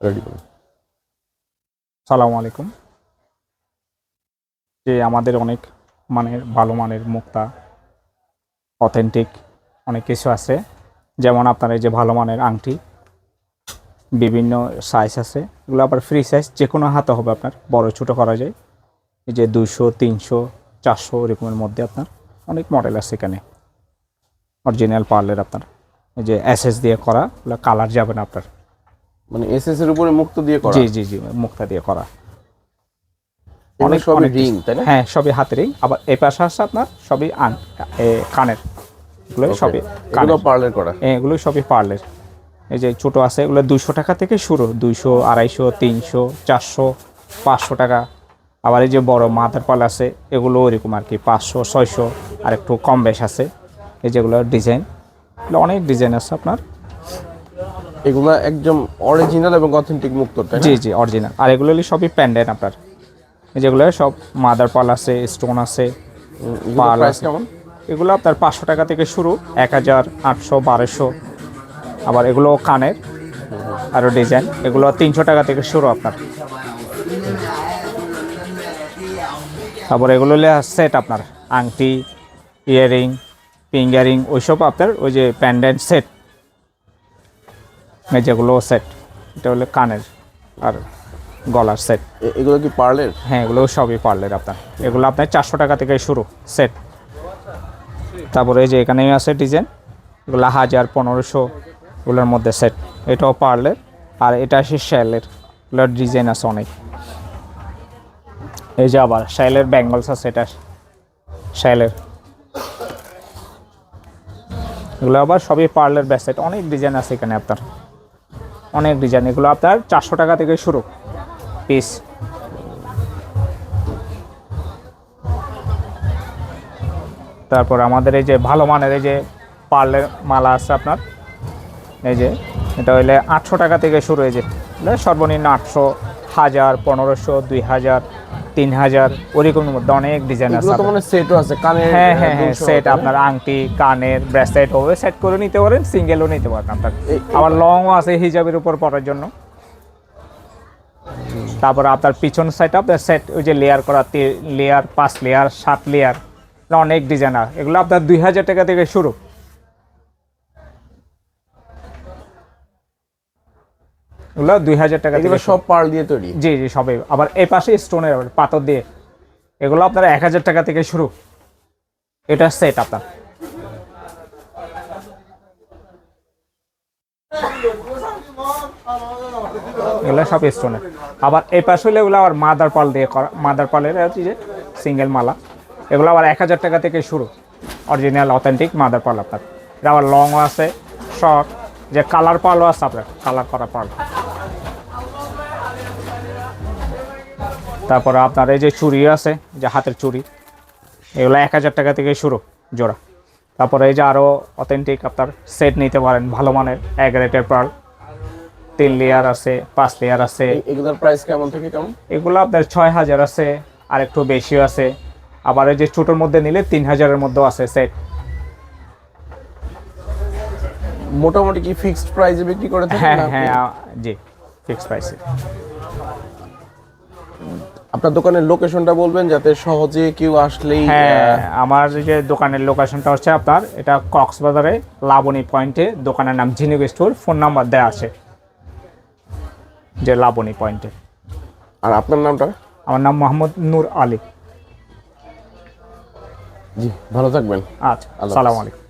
Ready করুন সালামু আলাইকুম। যে আমাদের অনেক মানের, ভালো মানের মুক্তা অথেন্টিক অনেক কিছু আছে। যেমন আপনার এই যে ভালো মানের আংটি, বিভিন্ন সাইজ আছে। এগুলো আবার ফ্রি সাইজ যে কোনো হাতে হবে আপনার, বড় ছোটো করা যায়। এই যে দুশো তিনশো, চারশো এরকমের মধ্যে আপনার অনেক মডেল আছে এখানে। অরিজিনাল পার্লের আপনার। এই যে এসএস দিয়ে করা ওগুলো কালার যাবে না আপনার। মানে এসএস এর উপরে মুক্ত দিয়ে করা। জি জি জি মুক্তা দিয়ে করা। অনেক সবই রিং তাই না? হ্যাঁ সবই হাতেরই। আবার এই পাশে আসছে আপনার সবই আন এ, কানের। এগুলো সবই এগুলো পার্লের করা। এগুলো সবই পার্লের এই যে ছোট আছে এগুলো দুইশো টাকা থেকে শুরু। দুইশো আড়াইশো তিনশো চারশো পাঁচশো টাকা। আবার এই যে বড় মাথার পাল আছে এগুলো ওইরকম আর কি পাঁচশো ছয়শো আর একটু কম বেশ আছে। এই যেগুলো ডিজাইন এগুলো অনেক ডিজাইন আছে আপনার। এগুলো একদম অরিজিনাল এবং অথেন্টিক মুক্ত জি জি অরিজিনাল আর এগুলো সবই প্যান্ডেন্ট আপনার। যেগুলো সব মাদার পাল আছে স্টোন আছে পাল আছে। এগুলো আপনার পাঁচশো টাকা থেকে শুরু এক হাজার আটশো বারোশো। আবার এগুলো কানের আরও ডিজাইন এগুলো তিনশো টাকা থেকে শুরু আপনার। তারপর এগুলো সেট আপনার। আংটি ইয়ারিং ফিঙ্গারিং ওইসব আপনার ওই যে প্যান্ডেন্ট সেট যেগুলো সেট এটা হলো কানের আর গলার সেট এগুলো কি পার্লের? হ্যাঁ এগুলো সবই পার্লের আপনার। এগুলো আপনার চারশো টাকা থেকে শুরু সেট তারপরে এই যে এখানেও আছে ডিজাইন এগুলো হাজার পনেরোশো এগুলোর মধ্যে সেট এটাও পার্লের আর এটা আছে শ্যালের এগুলোর ডিজাইন আছে অনেক। এই যে আবার শ্যালের ব্যাঙ্গলস আছে এটা। শ্যালের এগুলো আবার সবই পার্লের ব্যাসেট অনেক ডিজাইন আছে এখানে আপনার। অনেক ডিজাইন এগুলো আপনার চারশো টাকা থেকে শুরু পিস তারপর আমাদের এই যে ভালো মানের এই যে পার্লের মালা আছে আপনার, এই যে, এটা হইলে আটশো টাকা থেকে শুরু হয়েছে সর্বনিম্ন আটশো, হাজার, পনেরোশো, দুই হাজার। তিন হাজার ওরকমের মধ্যে অনেক ডিজাইন আছে। মানে সেটও আছে কানের হ্যাঁ হ্যাঁ হ্যাঁ সেট আপনার আংটি কানের ব্রেসলেট হবে সেট করে নিতে পারেন সিঙ্গেলও নিতে পারেন আপনার। আবার লংও আছে হিজাবের উপর পরার জন্য। তারপর আপনার পিছন সাইড আপনার সেট ওই যে লেয়ার করা লেয়ার পাঁচ লেয়ার সাত লেয়ার অনেক ডিজাইন আছে। এগুলো আপনার দুই হাজার টাকা থেকে শুরু। এগুলো দুই হাজার টাকা থেকে সব পার্ল দিয়ে তৈরি? জি জি সবই। আবার এই পাশে স্টোনের পাথর দিয়ে। এগুলো আপনার এক হাজার টাকা থেকে শুরু। এটা সেট আপনার। এগুলো সব স্টোনের। আবার এই পাশে হলে এগুলো আবার মাদার পাল দিয়ে করা মাদার পালের হচ্ছে যে সিঙ্গেল মালা। এগুলো আবার এক হাজার টাকা থেকে শুরু। অরিজিনাল অথেন্টিক মাদার পাল আপনার। এটা আবার লংও আছে শর্ট যে কালার পালও আছে আপনার কালার করা পাল। তারপরে আপনার এই যে চুড়ি আছে যে হাতের চুড়ি এগুলো এক হাজার টাকা থেকে শুরু জোড়া। তারপরে এই যে আরও অথেন্টিক আপনার সেট নিতে পারেন ভালো মানের এক রেটের পার্ল তিন লেয়ার আছে পাঁচ লেয়ার আছে। এগুলোর প্রাইস কেমন থেকে কেমন? এগুলো আপনার ছয় হাজার আছে আর একটু বেশিও আছে। আবার এই যে ছোটোর মধ্যে নিলে তিন হাজারের মধ্যেও আছে সেট মোটামুটি কি ফিক্সড প্রাইসে বিক্রি করে থাকেন হ্যাঁ হ্যাঁ জি ফিক্সড প্রাইসে আপনার দোকানের লোকেশনটা বলবেন যাতে সহজে কেউ আসলেই হ্যাঁ আমার যে দোকানের লোকেশনটা হচ্ছে আপনার এটা কক্সবাজারে লাবণী পয়েন্টে দোকানের নাম ঝিনুক স্টোর ফোন নাম্বার দেওয়া আছে। যে লাবণী পয়েন্টে। আর আপনার নামটা? আমার নাম মোহাম্মদ নূর আলী। জি ভালো থাকবেন। আচ্ছা আল্লাহ সালাম আলাইকুম।